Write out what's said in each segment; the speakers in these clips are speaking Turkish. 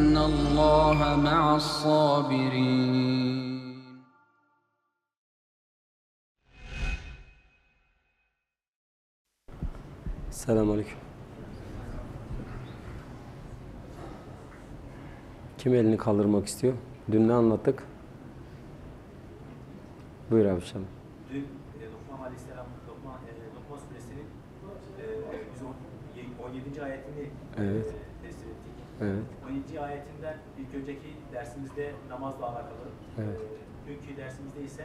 İnnallaha ma'as Selamun Aleyküm. Kim elini kaldırmak istiyor? Dün ne anlattık? Buyur abi Şam. Dün e, Lokman Aleyhisselam, Lokman, e, Lokman Suresi'nin e, e 17. ayetini evet. E, Evet. 17. ayetinden ilk önceki dersimizde namazla alakalı. Evet. E, dünkü dersimizde ise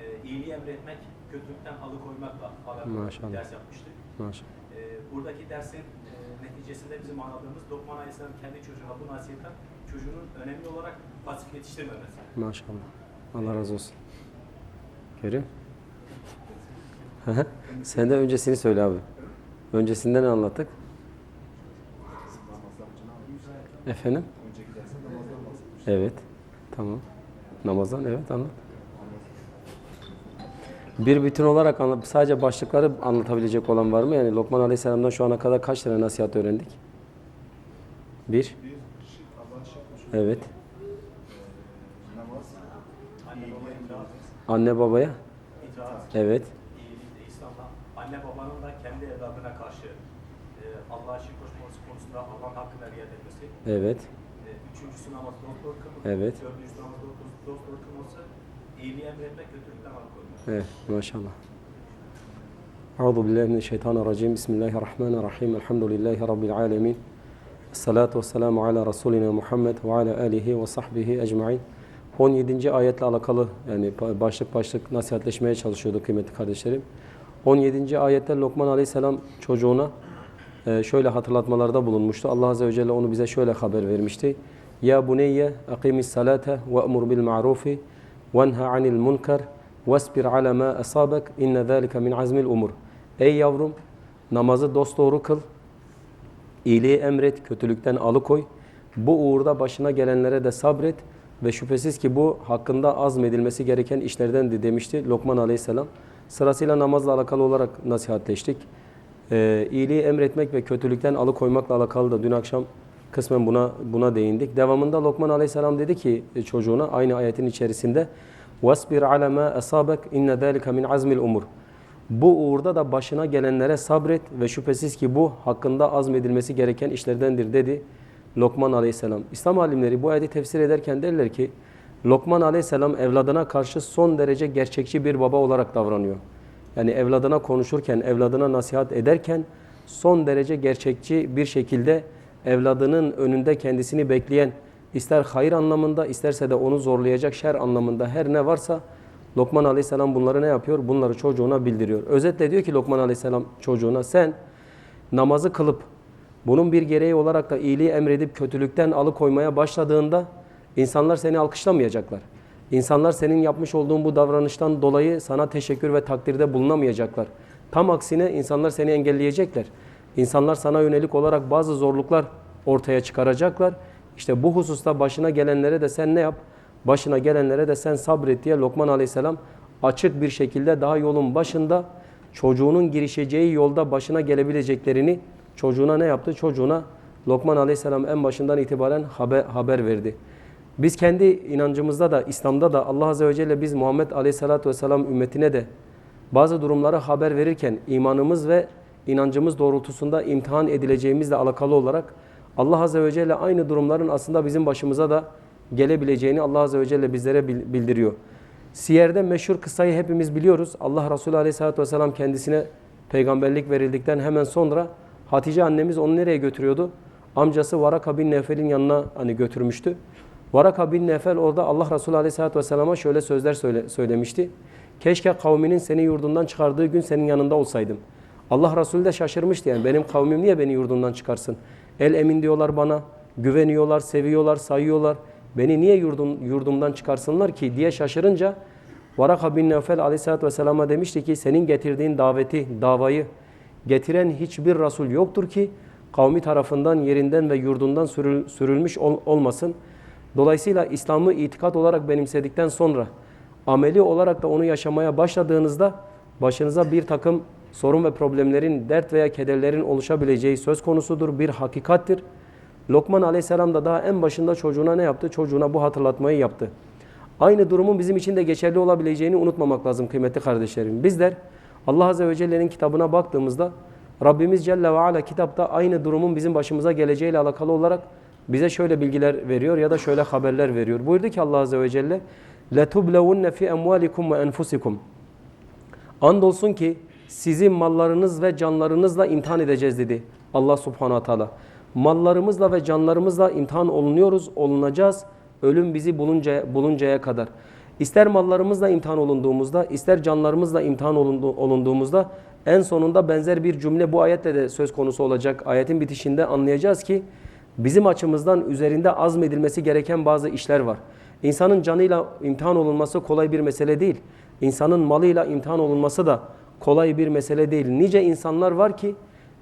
e, iyiliği emretmek, kötülükten alıkoymakla alakalı Maşallah. ders yapmıştık. Maşallah. E, buradaki dersin e, neticesinde bizim anladığımız Lokman Aleyhisselam kendi çocuğuna bu nasihatan çocuğunun önemli olarak pasif yetiştirmemesi. Maşallah. Allah razı olsun. Kerim. Sen de öncesini söyle abi. Öncesinde ne anlattık? Efendim? Evet. Tamam. Namazdan evet anlat. Bir bütün olarak anlat, sadece başlıkları anlatabilecek olan var mı? Yani Lokman Aleyhisselam'dan şu ana kadar kaç tane nasihat öğrendik? Bir. Evet. Anne babaya Evet. iyilikte İslam'da anne babanın da kendi evladına karşı e, Allah'a şirk koşması konusunda Allah'ın hakkına riayet etmesi. Evet. E, üçüncüsü namaz dost kılması. Evet. Dördüncüsü namaz dost, kılması. İyiliği emretmek, kötülükten alıkoymak. Evet, maşallah. Euzu billahi mineşşeytanirracim. Bismillahirrahmanirrahim. Elhamdülillahi rabbil alamin. Essalatu vesselamu ala rasulina Muhammed ve ala alihi ve sahbihi ecmaîn. 17. ayetle alakalı yani başlık başlık nasihatleşmeye çalışıyorduk kıymetli kardeşlerim. 17. ayette Lokman Aleyhisselam çocuğuna şöyle hatırlatmalarda bulunmuştu. Allah Azze ve Celle onu bize şöyle haber vermişti. Ya buneyye akimis salate ve emur bil ma'rufi ve nha anil munkar vesbir ala ma asabak inne zalika min azmil umur. Ey yavrum namazı dosdoğru kıl. İyiliği emret, kötülükten alıkoy. Bu uğurda başına gelenlere de sabret ve şüphesiz ki bu hakkında azmedilmesi gereken işlerdendi demişti Lokman Aleyhisselam. Sırasıyla namazla alakalı olarak nasihatleştik. E, iyiliği emretmek ve kötülükten alıkoymakla alakalı da dün akşam kısmen buna buna değindik. Devamında Lokman Aleyhisselam dedi ki çocuğuna aynı ayetin içerisinde "Vasbir ala ma asabak inne zalika min azmil umur." Bu uğurda da başına gelenlere sabret ve şüphesiz ki bu hakkında azmedilmesi gereken işlerdendir dedi Lokman Aleyhisselam. İslam alimleri bu ayeti tefsir ederken derler ki Lokman Aleyhisselam evladına karşı son derece gerçekçi bir baba olarak davranıyor. Yani evladına konuşurken, evladına nasihat ederken son derece gerçekçi bir şekilde evladının önünde kendisini bekleyen ister hayır anlamında isterse de onu zorlayacak şer anlamında her ne varsa Lokman Aleyhisselam bunları ne yapıyor? Bunları çocuğuna bildiriyor. Özetle diyor ki Lokman Aleyhisselam çocuğuna sen namazı kılıp bunun bir gereği olarak da iyiliği emredip kötülükten alıkoymaya başladığında insanlar seni alkışlamayacaklar. İnsanlar senin yapmış olduğun bu davranıştan dolayı sana teşekkür ve takdirde bulunamayacaklar. Tam aksine insanlar seni engelleyecekler. İnsanlar sana yönelik olarak bazı zorluklar ortaya çıkaracaklar. İşte bu hususta başına gelenlere de sen ne yap? Başına gelenlere de sen sabret diye Lokman Aleyhisselam açık bir şekilde daha yolun başında çocuğunun girişeceği yolda başına gelebileceklerini çocuğuna ne yaptı? Çocuğuna Lokman Aleyhisselam en başından itibaren haber, haber verdi. Biz kendi inancımızda da İslam'da da Allah Azze ve Celle biz Muhammed Aleyhisselatü Vesselam ümmetine de bazı durumları haber verirken imanımız ve inancımız doğrultusunda imtihan edileceğimizle alakalı olarak Allah Azze ve Celle aynı durumların aslında bizim başımıza da gelebileceğini Allah Azze ve Celle bizlere bildiriyor. Siyer'de meşhur kıssayı hepimiz biliyoruz. Allah Resulü Aleyhisselatü Vesselam kendisine peygamberlik verildikten hemen sonra Hatice annemiz onu nereye götürüyordu? Amcası Varaka bin Nefel'in yanına hani götürmüştü. Varaka bin Nefel orada Allah Resulü Aleyhisselatü Vesselam'a şöyle sözler söyle, söylemişti. Keşke kavminin seni yurdundan çıkardığı gün senin yanında olsaydım. Allah Resulü de şaşırmıştı yani benim kavmim niye beni yurdundan çıkarsın? El emin diyorlar bana, güveniyorlar, seviyorlar, sayıyorlar. Beni niye yurdum, yurdumdan çıkarsınlar ki diye şaşırınca Varaka bin Nefel Aleyhisselatü Vesselam'a demişti ki senin getirdiğin daveti, davayı getiren hiçbir Resul yoktur ki kavmi tarafından yerinden ve yurdundan sürül, sürülmüş ol, olmasın. Dolayısıyla İslam'ı itikat olarak benimsedikten sonra ameli olarak da onu yaşamaya başladığınızda başınıza bir takım sorun ve problemlerin, dert veya kederlerin oluşabileceği söz konusudur. Bir hakikattir. Lokman aleyhisselam da daha en başında çocuğuna ne yaptı? Çocuğuna bu hatırlatmayı yaptı. Aynı durumun bizim için de geçerli olabileceğini unutmamak lazım kıymetli kardeşlerim. Bizler Allah Azze ve Celle'nin kitabına baktığımızda Rabbimiz Celle ve Ala kitapta aynı durumun bizim başımıza geleceğiyle alakalı olarak bize şöyle bilgiler veriyor ya da şöyle haberler veriyor. Buyurdu ki Allah Azze ve Celle لَتُبْلَوُنَّ فِي اَمْوَالِكُمْ وَاَنْفُسِكُمْ Andolsun ki sizin mallarınız ve canlarınızla imtihan edeceğiz dedi Allah Subhanahu Teala. Mallarımızla ve canlarımızla imtihan olunuyoruz, olunacağız. Ölüm bizi buluncaya, buluncaya kadar. İster mallarımızla imtihan olunduğumuzda, ister canlarımızla imtihan olundu, olunduğumuzda en sonunda benzer bir cümle bu ayette de söz konusu olacak. Ayetin bitişinde anlayacağız ki bizim açımızdan üzerinde azmedilmesi gereken bazı işler var. İnsanın canıyla imtihan olunması kolay bir mesele değil. İnsanın malıyla imtihan olunması da kolay bir mesele değil. Nice insanlar var ki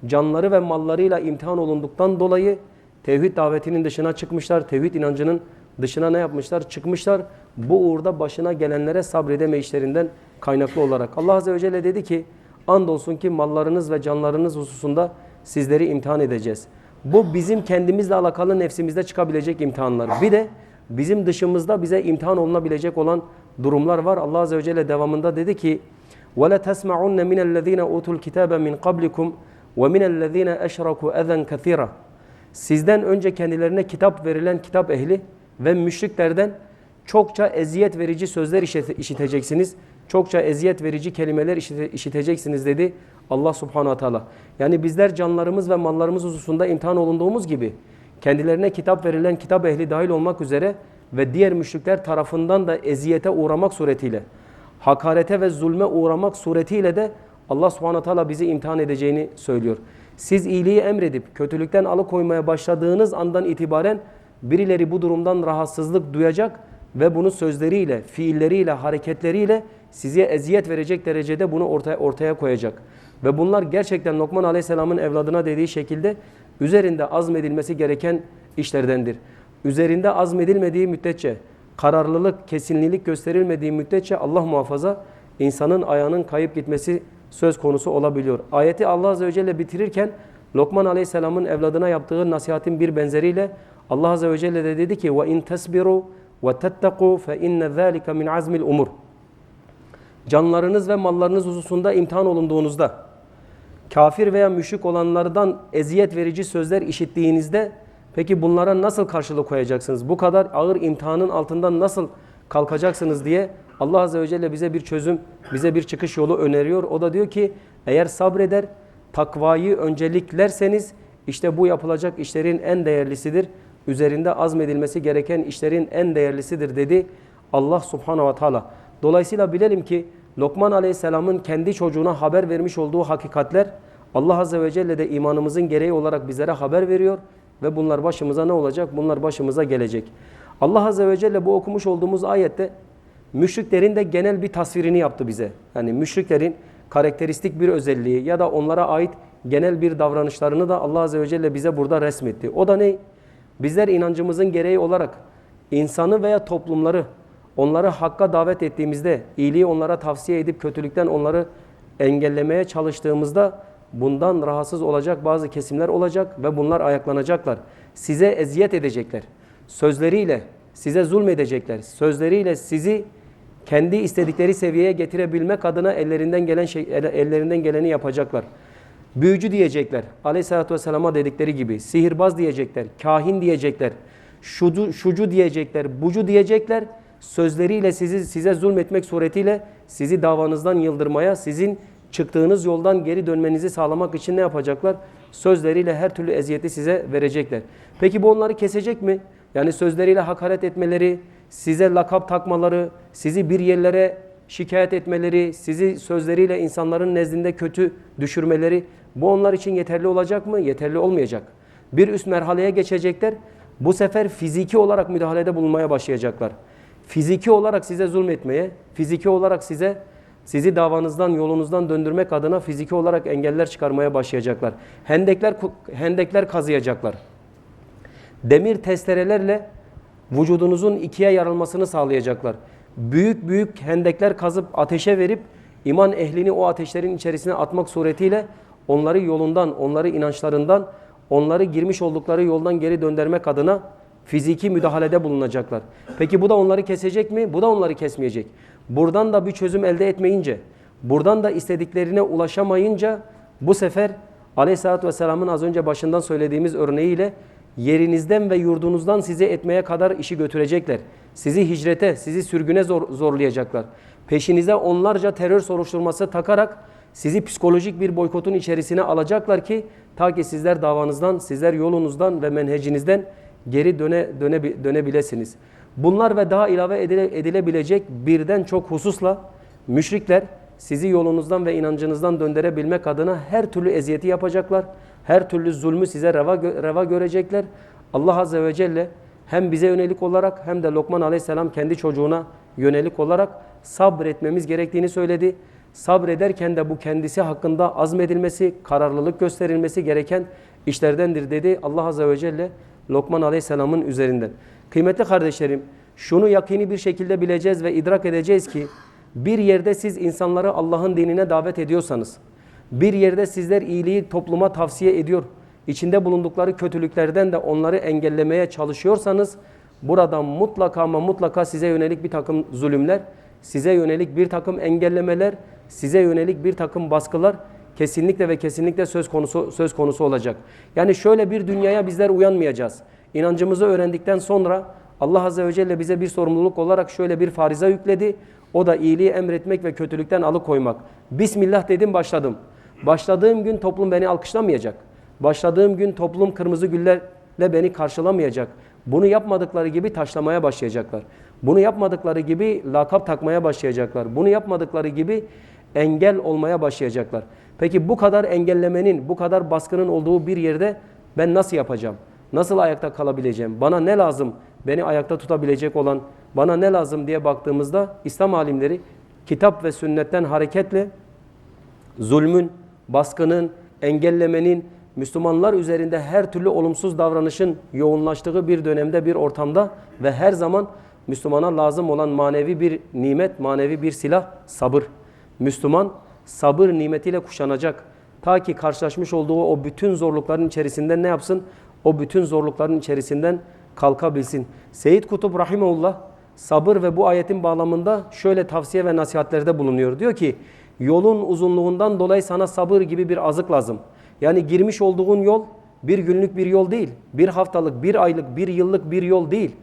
canları ve mallarıyla imtihan olunduktan dolayı tevhid davetinin dışına çıkmışlar. Tevhid inancının dışına ne yapmışlar? Çıkmışlar. Bu uğurda başına gelenlere sabredemeyişlerinden kaynaklı olarak. Allah Azze ve Celle dedi ki andolsun ki mallarınız ve canlarınız hususunda sizleri imtihan edeceğiz. Bu bizim kendimizle alakalı nefsimizde çıkabilecek imtihanlar. Bir de bizim dışımızda bize imtihan olunabilecek olan durumlar var. Allah Azze ve Celle devamında dedi ki وَلَا تَسْمَعُنَّ مِنَ الَّذ۪ينَ اُوتُوا الْكِتَابَ مِنْ قَبْلِكُمْ وَمِنَ الَّذ۪ينَ اَشْرَكُوا اَذًا كَثِيرًا Sizden önce kendilerine kitap verilen kitap ehli ve müşriklerden çokça eziyet verici sözler işit- işiteceksiniz. Çokça eziyet verici kelimeler işite- işiteceksiniz dedi Allah Subhanahu Teala. Yani bizler canlarımız ve mallarımız hususunda imtihan olunduğumuz gibi kendilerine kitap verilen kitap ehli dahil olmak üzere ve diğer müşrikler tarafından da eziyete uğramak suretiyle, hakarete ve zulme uğramak suretiyle de Allah subhanahu teala bizi imtihan edeceğini söylüyor. Siz iyiliği emredip kötülükten alıkoymaya başladığınız andan itibaren birileri bu durumdan rahatsızlık duyacak ve bunu sözleriyle, fiilleriyle, hareketleriyle size eziyet verecek derecede bunu ortaya, ortaya koyacak. Ve bunlar gerçekten Lokman Aleyhisselam'ın evladına dediği şekilde üzerinde azmedilmesi gereken işlerdendir. Üzerinde azmedilmediği müddetçe, kararlılık, kesinlilik gösterilmediği müddetçe Allah muhafaza insanın ayağının kayıp gitmesi söz konusu olabiliyor. Ayeti Allah Azze ve Celle bitirirken Lokman Aleyhisselam'ın evladına yaptığı nasihatin bir benzeriyle Allah Azze ve Celle de dedi ki وَاِنْ تَسْبِرُوا وَتَتَّقُوا فَاِنَّ ذَٰلِكَ مِنْ عَزْمِ الْاُمُرِ Canlarınız ve mallarınız hususunda imtihan olunduğunuzda, kafir veya müşrik olanlardan eziyet verici sözler işittiğinizde peki bunlara nasıl karşılık koyacaksınız? Bu kadar ağır imtihanın altından nasıl kalkacaksınız diye Allah Azze ve Celle bize bir çözüm, bize bir çıkış yolu öneriyor. O da diyor ki eğer sabreder, takvayı önceliklerseniz işte bu yapılacak işlerin en değerlisidir. Üzerinde azmedilmesi gereken işlerin en değerlisidir dedi Allah Subhanahu ve Teala. Dolayısıyla bilelim ki Lokman Aleyhisselam'ın kendi çocuğuna haber vermiş olduğu hakikatler Allah Azze ve Celle de imanımızın gereği olarak bizlere haber veriyor ve bunlar başımıza ne olacak? Bunlar başımıza gelecek. Allah Azze ve Celle bu okumuş olduğumuz ayette müşriklerin de genel bir tasvirini yaptı bize. Yani müşriklerin karakteristik bir özelliği ya da onlara ait genel bir davranışlarını da Allah Azze ve Celle bize burada resmetti. O da ne? Bizler inancımızın gereği olarak insanı veya toplumları onları hakka davet ettiğimizde, iyiliği onlara tavsiye edip kötülükten onları engellemeye çalıştığımızda bundan rahatsız olacak bazı kesimler olacak ve bunlar ayaklanacaklar. Size eziyet edecekler. Sözleriyle size zulmedecekler. Sözleriyle sizi kendi istedikleri seviyeye getirebilmek adına ellerinden gelen şey ellerinden geleni yapacaklar. Büyücü diyecekler. Aleyhisselatü Vesselam'a dedikleri gibi. Sihirbaz diyecekler. Kahin diyecekler. Şucu, şucu diyecekler. Bucu diyecekler. Sözleriyle sizi size zulmetmek suretiyle sizi davanızdan yıldırmaya, sizin çıktığınız yoldan geri dönmenizi sağlamak için ne yapacaklar? Sözleriyle her türlü eziyeti size verecekler. Peki bu onları kesecek mi? Yani sözleriyle hakaret etmeleri, size lakap takmaları, sizi bir yerlere şikayet etmeleri, sizi sözleriyle insanların nezdinde kötü düşürmeleri bu onlar için yeterli olacak mı? Yeterli olmayacak. Bir üst merhaleye geçecekler. Bu sefer fiziki olarak müdahalede bulunmaya başlayacaklar. Fiziki olarak size zulmetmeye, fiziki olarak size sizi davanızdan, yolunuzdan döndürmek adına fiziki olarak engeller çıkarmaya başlayacaklar. Hendekler hendekler kazıyacaklar. Demir testerelerle vücudunuzun ikiye yarılmasını sağlayacaklar. Büyük büyük hendekler kazıp ateşe verip iman ehlini o ateşlerin içerisine atmak suretiyle onları yolundan, onları inançlarından, onları girmiş oldukları yoldan geri döndürmek adına fiziki müdahalede bulunacaklar. Peki bu da onları kesecek mi? Bu da onları kesmeyecek. Buradan da bir çözüm elde etmeyince, buradan da istediklerine ulaşamayınca bu sefer Aleyhisselatü Vesselam'ın az önce başından söylediğimiz örneğiyle yerinizden ve yurdunuzdan sizi etmeye kadar işi götürecekler. Sizi hicrete, sizi sürgüne zor, zorlayacaklar. Peşinize onlarca terör soruşturması takarak sizi psikolojik bir boykotun içerisine alacaklar ki ta ki sizler davanızdan, sizler yolunuzdan ve menhecinizden geri döne, döne, dönebilesiniz. Bunlar ve daha ilave edile, edilebilecek birden çok hususla müşrikler sizi yolunuzdan ve inancınızdan döndürebilmek adına her türlü eziyeti yapacaklar. Her türlü zulmü size reva, reva görecekler. Allah Azze ve Celle hem bize yönelik olarak hem de Lokman Aleyhisselam kendi çocuğuna yönelik olarak sabretmemiz gerektiğini söyledi. Sabrederken de bu kendisi hakkında azmedilmesi, kararlılık gösterilmesi gereken işlerdendir dedi Allah Azze ve Celle Lokman Aleyhisselam'ın üzerinden. Kıymetli kardeşlerim, şunu yakini bir şekilde bileceğiz ve idrak edeceğiz ki bir yerde siz insanları Allah'ın dinine davet ediyorsanız, bir yerde sizler iyiliği topluma tavsiye ediyor, içinde bulundukları kötülüklerden de onları engellemeye çalışıyorsanız, burada mutlaka ama mutlaka size yönelik bir takım zulümler, size yönelik bir takım engellemeler, size yönelik bir takım baskılar kesinlikle ve kesinlikle söz konusu söz konusu olacak. Yani şöyle bir dünyaya bizler uyanmayacağız. İnancımızı öğrendikten sonra Allah Azze ve Celle bize bir sorumluluk olarak şöyle bir fariza yükledi. O da iyiliği emretmek ve kötülükten alıkoymak. Bismillah dedim başladım. Başladığım gün toplum beni alkışlamayacak. Başladığım gün toplum kırmızı güllerle beni karşılamayacak. Bunu yapmadıkları gibi taşlamaya başlayacaklar. Bunu yapmadıkları gibi lakap takmaya başlayacaklar. Bunu yapmadıkları gibi engel olmaya başlayacaklar. Peki bu kadar engellemenin, bu kadar baskının olduğu bir yerde ben nasıl yapacağım? Nasıl ayakta kalabileceğim? Bana ne lazım? Beni ayakta tutabilecek olan bana ne lazım diye baktığımızda İslam alimleri kitap ve sünnetten hareketle zulmün, baskının, engellemenin, Müslümanlar üzerinde her türlü olumsuz davranışın yoğunlaştığı bir dönemde, bir ortamda ve her zaman Müslümana lazım olan manevi bir nimet, manevi bir silah sabır. Müslüman sabır nimetiyle kuşanacak. Ta ki karşılaşmış olduğu o bütün zorlukların içerisinden ne yapsın? O bütün zorlukların içerisinden kalkabilsin. Seyyid Kutup Rahimullah sabır ve bu ayetin bağlamında şöyle tavsiye ve nasihatlerde bulunuyor. Diyor ki yolun uzunluğundan dolayı sana sabır gibi bir azık lazım. Yani girmiş olduğun yol bir günlük bir yol değil. Bir haftalık, bir aylık, bir yıllık bir yol değil.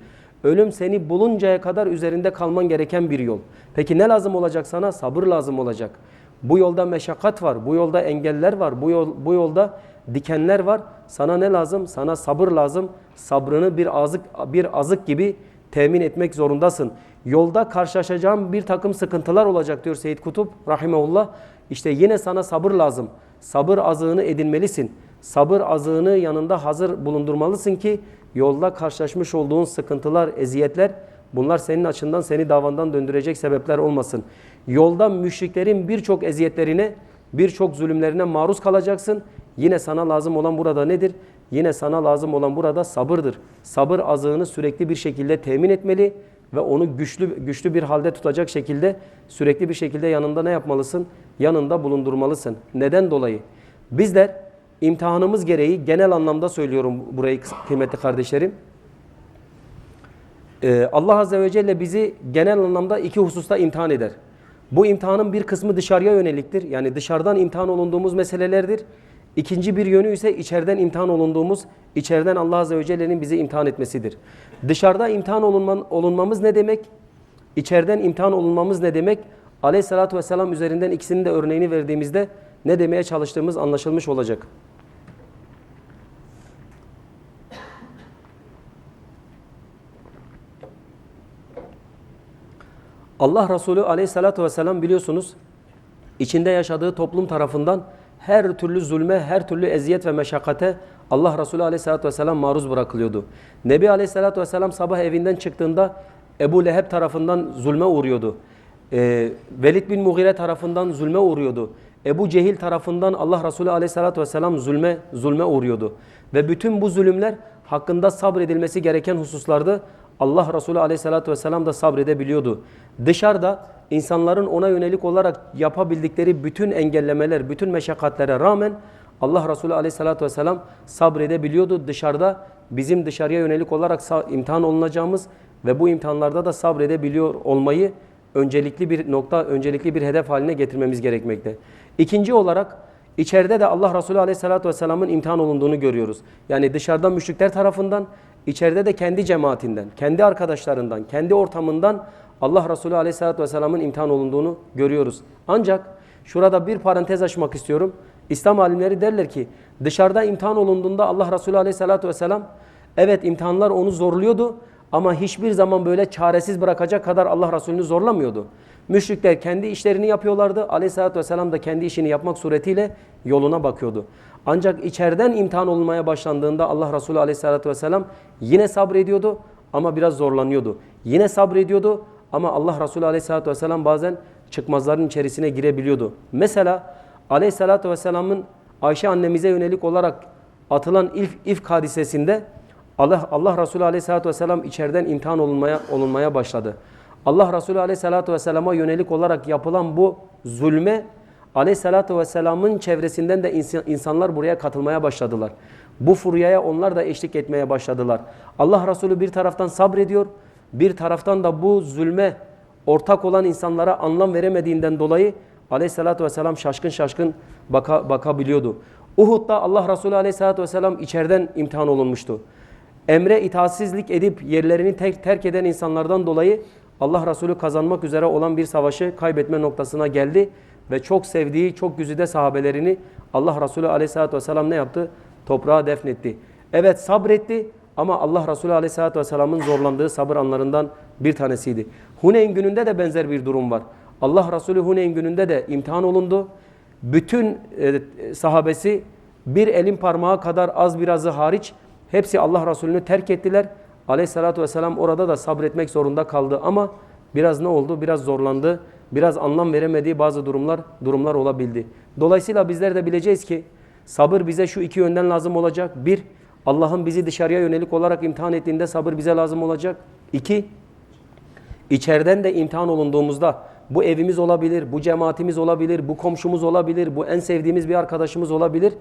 Ölüm seni buluncaya kadar üzerinde kalman gereken bir yol. Peki ne lazım olacak sana? Sabır lazım olacak. Bu yolda meşakkat var, bu yolda engeller var, bu, yol, bu yolda dikenler var. Sana ne lazım? Sana sabır lazım. Sabrını bir azık, bir azık gibi temin etmek zorundasın. Yolda karşılaşacağın bir takım sıkıntılar olacak diyor Seyyid Kutup rahimeullah. İşte yine sana sabır lazım. Sabır azığını edinmelisin. Sabır azığını yanında hazır bulundurmalısın ki yolda karşılaşmış olduğun sıkıntılar, eziyetler bunlar senin açından seni davandan döndürecek sebepler olmasın. Yolda müşriklerin birçok eziyetlerine, birçok zulümlerine maruz kalacaksın. Yine sana lazım olan burada nedir? Yine sana lazım olan burada sabırdır. Sabır azığını sürekli bir şekilde temin etmeli ve onu güçlü güçlü bir halde tutacak şekilde sürekli bir şekilde yanında ne yapmalısın? Yanında bulundurmalısın. Neden dolayı? Bizler imtihanımız gereği genel anlamda söylüyorum burayı kıymetli kardeşlerim. Ee, Allah Azze ve Celle bizi genel anlamda iki hususta imtihan eder. Bu imtihanın bir kısmı dışarıya yöneliktir. Yani dışarıdan imtihan olunduğumuz meselelerdir. İkinci bir yönü ise içeriden imtihan olunduğumuz, içeriden Allah Azze ve Celle'nin bizi imtihan etmesidir. Dışarıda imtihan olunman, olunmamız ne demek? İçeriden imtihan olunmamız ne demek? Aleyhissalatü vesselam üzerinden ikisinin de örneğini verdiğimizde ne demeye çalıştığımız anlaşılmış olacak. Allah Resulü aleyhissalatü vesselam biliyorsunuz içinde yaşadığı toplum tarafından her türlü zulme, her türlü eziyet ve meşakkate Allah Resulü aleyhissalatü vesselam maruz bırakılıyordu. Nebi aleyhissalatü vesselam sabah evinden çıktığında Ebu Leheb tarafından zulme uğruyordu. Ee, Velid bin Mughire tarafından zulme uğruyordu. Ebu Cehil tarafından Allah Resulü aleyhissalatü vesselam zulme, zulme uğruyordu. Ve bütün bu zulümler hakkında sabredilmesi gereken hususlardı. Allah Resulü aleyhissalatü vesselam da sabredebiliyordu. Dışarıda insanların ona yönelik olarak yapabildikleri bütün engellemeler, bütün meşakkatlere rağmen Allah Resulü aleyhissalatü vesselam sabredebiliyordu. Dışarıda bizim dışarıya yönelik olarak imtihan olunacağımız ve bu imtihanlarda da sabredebiliyor olmayı öncelikli bir nokta, öncelikli bir hedef haline getirmemiz gerekmekte. İkinci olarak içeride de Allah Resulü aleyhissalatü vesselamın imtihan olunduğunu görüyoruz. Yani dışarıda müşrikler tarafından, içeride de kendi cemaatinden, kendi arkadaşlarından, kendi ortamından Allah Resulü aleyhissalatü vesselamın imtihan olunduğunu görüyoruz. Ancak şurada bir parantez açmak istiyorum. İslam alimleri derler ki dışarıda imtihan olunduğunda Allah Resulü aleyhissalatü vesselam evet imtihanlar onu zorluyordu ama hiçbir zaman böyle çaresiz bırakacak kadar Allah Resulü'nü zorlamıyordu. Müşrikler kendi işlerini yapıyorlardı. Aleyhissalatü vesselam da kendi işini yapmak suretiyle yoluna bakıyordu. Ancak içeriden imtihan olunmaya başlandığında Allah Resulü aleyhissalatü vesselam yine sabrediyordu ama biraz zorlanıyordu. Yine sabrediyordu ama Allah Resulü aleyhissalatü vesselam bazen çıkmazların içerisine girebiliyordu. Mesela aleyhissalatü vesselamın Ayşe annemize yönelik olarak atılan ilk ifk hadisesinde Allah, Allah Resulü aleyhissalatü vesselam içeriden imtihan olunmaya, olunmaya başladı. Allah Resulü aleyhissalatü vesselama yönelik olarak yapılan bu zulme aleyhissalatü vesselamın çevresinden de insan- insanlar buraya katılmaya başladılar. Bu furyaya onlar da eşlik etmeye başladılar. Allah Resulü bir taraftan sabrediyor, bir taraftan da bu zulme ortak olan insanlara anlam veremediğinden dolayı aleyhissalatü vesselam şaşkın şaşkın baka, bakabiliyordu. Uhud'da Allah Resulü aleyhissalatü vesselam içeriden imtihan olunmuştu. Emre itaatsizlik edip yerlerini tek, terk eden insanlardan dolayı Allah Resulü kazanmak üzere olan bir savaşı kaybetme noktasına geldi ve çok sevdiği, çok güzide sahabelerini Allah Resulü aleyhissalatü vesselam ne yaptı? Toprağa defnetti. Evet sabretti ama Allah Resulü aleyhissalatü vesselamın zorlandığı sabır anlarından bir tanesiydi. Huneyn gününde de benzer bir durum var. Allah Resulü Huneyn gününde de imtihan olundu. Bütün e, sahabesi bir elin parmağı kadar az birazı hariç hepsi Allah Resulü'nü terk ettiler. Aleyhissalatü vesselam orada da sabretmek zorunda kaldı ama biraz ne oldu? Biraz zorlandı. Biraz anlam veremediği bazı durumlar durumlar olabildi. Dolayısıyla bizler de bileceğiz ki sabır bize şu iki yönden lazım olacak. Bir, Allah'ın bizi dışarıya yönelik olarak imtihan ettiğinde sabır bize lazım olacak. İki, İçeriden de imtihan olunduğumuzda bu evimiz olabilir, bu cemaatimiz olabilir, bu komşumuz olabilir, bu en sevdiğimiz bir arkadaşımız olabilir.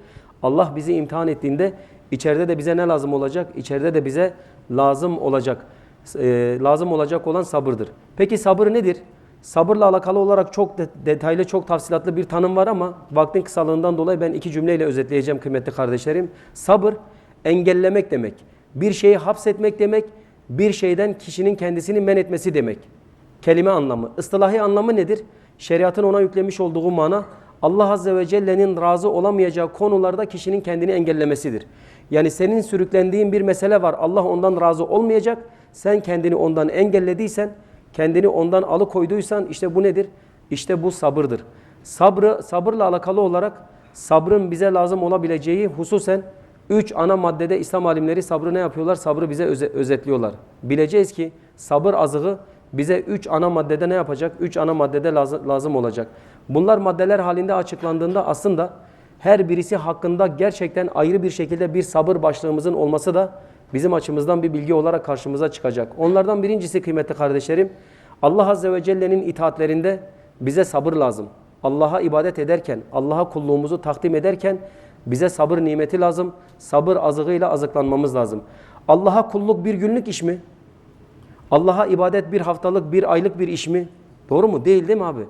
Allah bizi imtihan ettiğinde içeride de bize ne lazım olacak? İçeride de bize lazım olacak. e, lazım olacak olan sabırdır. Peki sabır nedir? Sabırla alakalı olarak çok de- detaylı, çok tafsilatlı bir tanım var ama vaktin kısalığından dolayı ben iki cümleyle özetleyeceğim kıymetli kardeşlerim. Sabır engellemek demek. Bir şeyi hapsetmek demek, bir şeyden kişinin kendisini men etmesi demek. Kelime anlamı. Istilahi anlamı nedir? Şeriatın ona yüklemiş olduğu mana Allah Azze ve Celle'nin razı olamayacağı konularda kişinin kendini engellemesidir. Yani senin sürüklendiğin bir mesele var. Allah ondan razı olmayacak. Sen kendini ondan engellediysen, kendini ondan alıkoyduysan işte bu nedir? İşte bu sabırdır. Sabrı, sabırla alakalı olarak sabrın bize lazım olabileceği hususen Üç ana maddede İslam alimleri sabrı ne yapıyorlar? Sabrı bize öze- özetliyorlar. Bileceğiz ki sabır azığı bize üç ana maddede ne yapacak? Üç ana maddede lazım, lazım olacak. Bunlar maddeler halinde açıklandığında aslında her birisi hakkında gerçekten ayrı bir şekilde bir sabır başlığımızın olması da bizim açımızdan bir bilgi olarak karşımıza çıkacak. Onlardan birincisi kıymetli kardeşlerim, Allah Azze ve Celle'nin itaatlerinde bize sabır lazım. Allah'a ibadet ederken, Allah'a kulluğumuzu takdim ederken bize sabır nimeti lazım. Sabır azığıyla azıklanmamız lazım. Allah'a kulluk bir günlük iş mi? Allah'a ibadet bir haftalık, bir aylık bir iş mi? Doğru mu? Değil değil mi abi?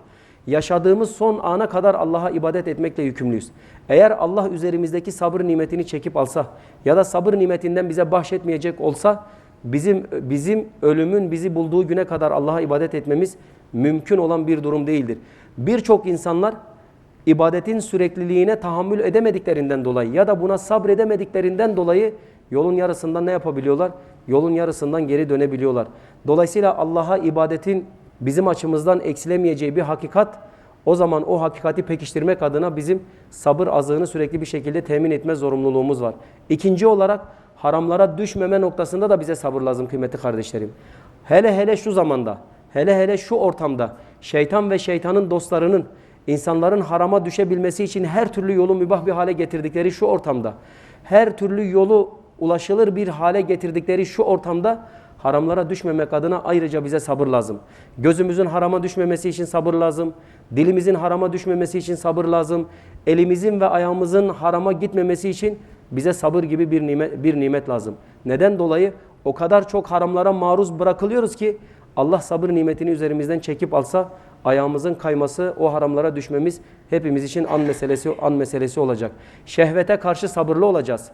Yaşadığımız son ana kadar Allah'a ibadet etmekle yükümlüyüz. Eğer Allah üzerimizdeki sabır nimetini çekip alsa ya da sabır nimetinden bize bahşetmeyecek olsa bizim bizim ölümün bizi bulduğu güne kadar Allah'a ibadet etmemiz mümkün olan bir durum değildir. Birçok insanlar ibadetin sürekliliğine tahammül edemediklerinden dolayı ya da buna sabredemediklerinden dolayı yolun yarısından ne yapabiliyorlar? Yolun yarısından geri dönebiliyorlar. Dolayısıyla Allah'a ibadetin bizim açımızdan eksilemeyeceği bir hakikat o zaman o hakikati pekiştirmek adına bizim sabır azığını sürekli bir şekilde temin etme zorunluluğumuz var. İkinci olarak haramlara düşmeme noktasında da bize sabır lazım kıymetli kardeşlerim. Hele hele şu zamanda, hele hele şu ortamda şeytan ve şeytanın dostlarının insanların harama düşebilmesi için her türlü yolu mübah bir hale getirdikleri şu ortamda, her türlü yolu ulaşılır bir hale getirdikleri şu ortamda haramlara düşmemek adına ayrıca bize sabır lazım. Gözümüzün harama düşmemesi için sabır lazım. Dilimizin harama düşmemesi için sabır lazım. Elimizin ve ayağımızın harama gitmemesi için bize sabır gibi bir nimet, bir nimet lazım. Neden dolayı? O kadar çok haramlara maruz bırakılıyoruz ki Allah sabır nimetini üzerimizden çekip alsa ayağımızın kayması, o haramlara düşmemiz hepimiz için an meselesi an meselesi olacak. Şehvete karşı sabırlı olacağız.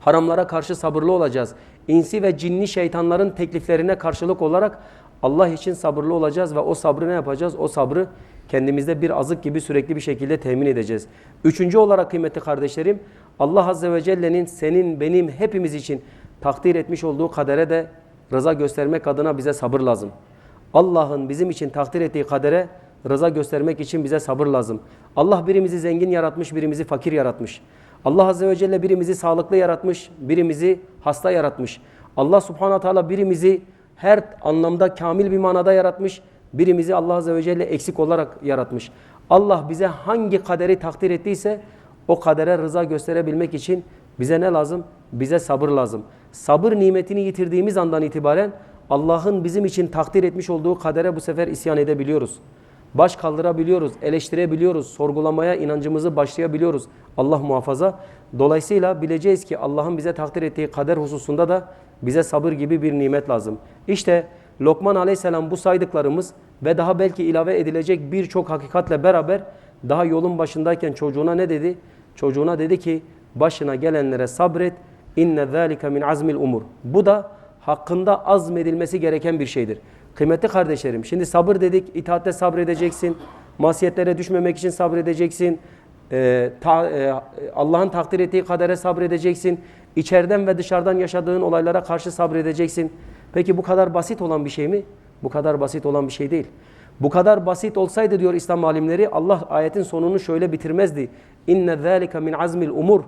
Haramlara karşı sabırlı olacağız. İnsi ve cinni şeytanların tekliflerine karşılık olarak Allah için sabırlı olacağız ve o sabrı ne yapacağız? O sabrı kendimizde bir azık gibi sürekli bir şekilde temin edeceğiz. Üçüncü olarak kıymetli kardeşlerim, Allah Azze ve Celle'nin senin, benim, hepimiz için takdir etmiş olduğu kadere de rıza göstermek adına bize sabır lazım. Allah'ın bizim için takdir ettiği kadere rıza göstermek için bize sabır lazım. Allah birimizi zengin yaratmış, birimizi fakir yaratmış. Allah Azze ve Celle birimizi sağlıklı yaratmış, birimizi hasta yaratmış. Allah Subhanahu Teala birimizi her anlamda kamil bir manada yaratmış, birimizi Allah Azze ve Celle eksik olarak yaratmış. Allah bize hangi kaderi takdir ettiyse o kadere rıza gösterebilmek için bize ne lazım? Bize sabır lazım. Sabır nimetini yitirdiğimiz andan itibaren Allah'ın bizim için takdir etmiş olduğu kadere bu sefer isyan edebiliyoruz. Baş kaldırabiliyoruz, eleştirebiliyoruz, sorgulamaya inancımızı başlayabiliyoruz. Allah muhafaza. Dolayısıyla bileceğiz ki Allah'ın bize takdir ettiği kader hususunda da bize sabır gibi bir nimet lazım. İşte Lokman Aleyhisselam bu saydıklarımız ve daha belki ilave edilecek birçok hakikatle beraber daha yolun başındayken çocuğuna ne dedi? Çocuğuna dedi ki başına gelenlere sabret. İnne zâlike min azmil umur. Bu da hakkında azmedilmesi gereken bir şeydir. Kıymetli kardeşlerim şimdi sabır dedik itaatte sabredeceksin. Masiyetlere düşmemek için sabredeceksin. Ee, ta- e, Allah'ın takdir ettiği kadere sabredeceksin. İçeriden ve dışarıdan yaşadığın olaylara karşı sabredeceksin. Peki bu kadar basit olan bir şey mi? Bu kadar basit olan bir şey değil. Bu kadar basit olsaydı diyor İslam alimleri Allah ayetin sonunu şöyle bitirmezdi. İnne zâlike min azmil umur.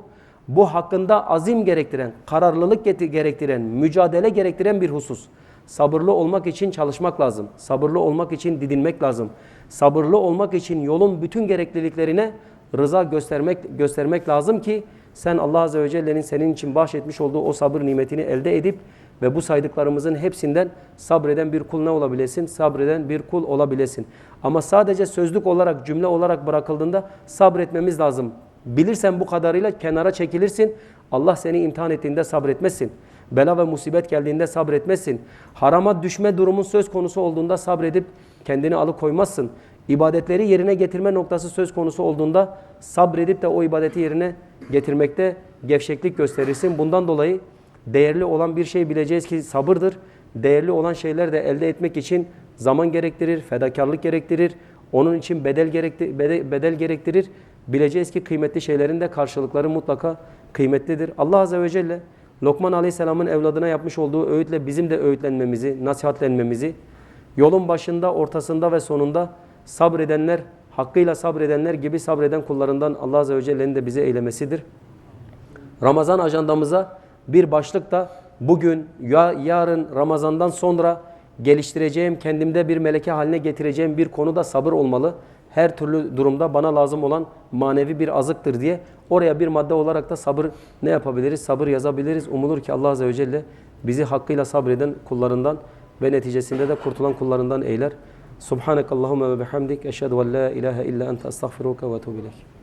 Bu hakkında azim gerektiren, kararlılık gerektiren, mücadele gerektiren bir husus. Sabırlı olmak için çalışmak lazım. Sabırlı olmak için didinmek lazım. Sabırlı olmak için yolun bütün gerekliliklerine rıza göstermek göstermek lazım ki sen Allah Azze ve Celle'nin senin için bahşetmiş olduğu o sabır nimetini elde edip ve bu saydıklarımızın hepsinden sabreden bir kul ne olabilesin? Sabreden bir kul olabilesin. Ama sadece sözlük olarak, cümle olarak bırakıldığında sabretmemiz lazım. Bilirsen bu kadarıyla kenara çekilirsin. Allah seni imtihan ettiğinde sabretmezsin. Bela ve musibet geldiğinde sabretmezsin. Harama düşme durumun söz konusu olduğunda sabredip kendini alıkoymazsın. İbadetleri yerine getirme noktası söz konusu olduğunda sabredip de o ibadeti yerine getirmekte gevşeklik gösterirsin. Bundan dolayı değerli olan bir şey bileceğiz ki sabırdır. Değerli olan şeyler de elde etmek için zaman gerektirir, fedakarlık gerektirir. Onun için bedel, gerekti, bedel, bedel gerektirir. Bileceğiz ki kıymetli şeylerin de karşılıkları mutlaka kıymetlidir. Allah Azze ve Celle Lokman Aleyhisselam'ın evladına yapmış olduğu öğütle bizim de öğütlenmemizi, nasihatlenmemizi, yolun başında, ortasında ve sonunda sabredenler, hakkıyla sabredenler gibi sabreden kullarından Allah Azze ve Celle'nin de bize eylemesidir. Ramazan ajandamıza bir başlık da bugün, ya, yarın, Ramazan'dan sonra geliştireceğim, kendimde bir meleke haline getireceğim bir konu da sabır olmalı. Her türlü durumda bana lazım olan manevi bir azıktır diye oraya bir madde olarak da sabır ne yapabiliriz? Sabır yazabiliriz. Umulur ki Allah Azze ve Celle bizi hakkıyla sabreden kullarından ve neticesinde de kurtulan kullarından eyler. Subhanakallahumma ve bihamdik. Eşhedü en la ilahe illa ente estağfiruka ve etûbü.